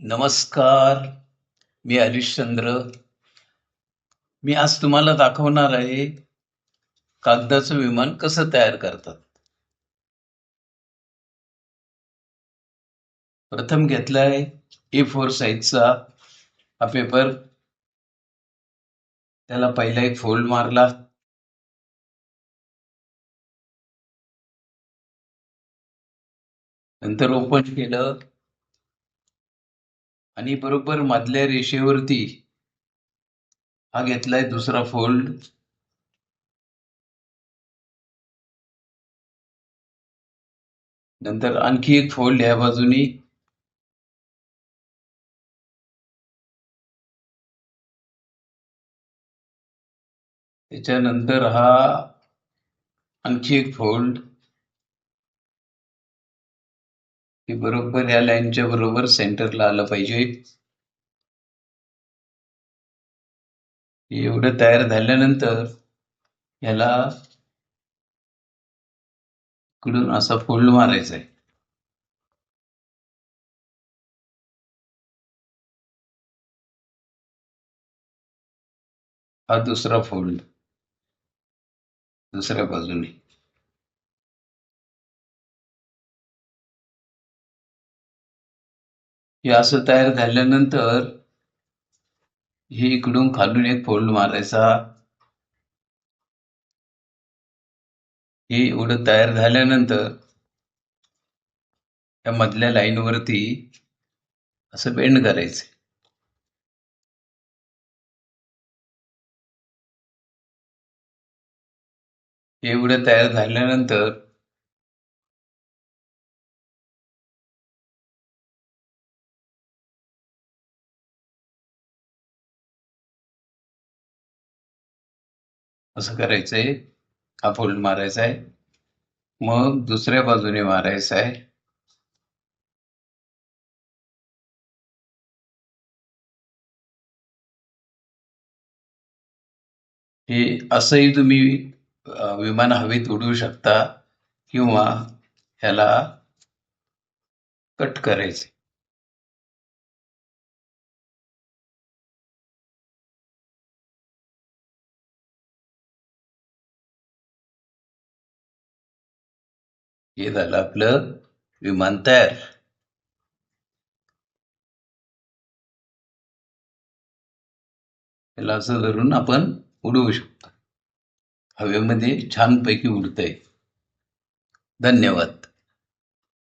नमस्कार मी हरिश्चंद्र. मी आज तुम्हाला दाखवणार आहे कागदाचं विमान कसं तयार करतात. प्रथम घेतलाय ए फोर साईजचा हा पेपर. त्याला पहिला एक फोल्ड मारला. नंतर ओपन केलं. आणि बरोबर मधल्या रेषेवरती हा घेतलाय दुसरा फोल्ड नंतर आणखी एक फोल्ड या बाजूनी. त्याच्यानंतर हा आणखी एक फोल्ड हे बरोबर या लाईनच्या बरोबर सेंटरला आलं पाहिजे. एवढं तयार झाल्यानंतर याला इकडून असा फोल्ड मारायचा आहे. हा दुसरा फोल्ड दुसऱ्या बाजूने. हे असं तयार झाल्यानंतर हे इकडून खालून एक फोल्ड मारायचा. हे एवढं तयार झाल्यानंतर या मधल्या लाईन वरती असं बेंड करायचं. हे एवढं तयार झाल्यानंतर असं करायचंय. हा फोल्ड मारायचा आहे. मग दुसऱ्या बाजूने मारायचा आहे. हे असंही तुम्ही विमान हवेत उडवू शकता किंवा ह्याला कट करायचे हे झालं आपलं विमान तयार. याला असं धरून आपण उडवू शकतो. हवेमध्ये छानपैकी उडतंय. धन्यवाद.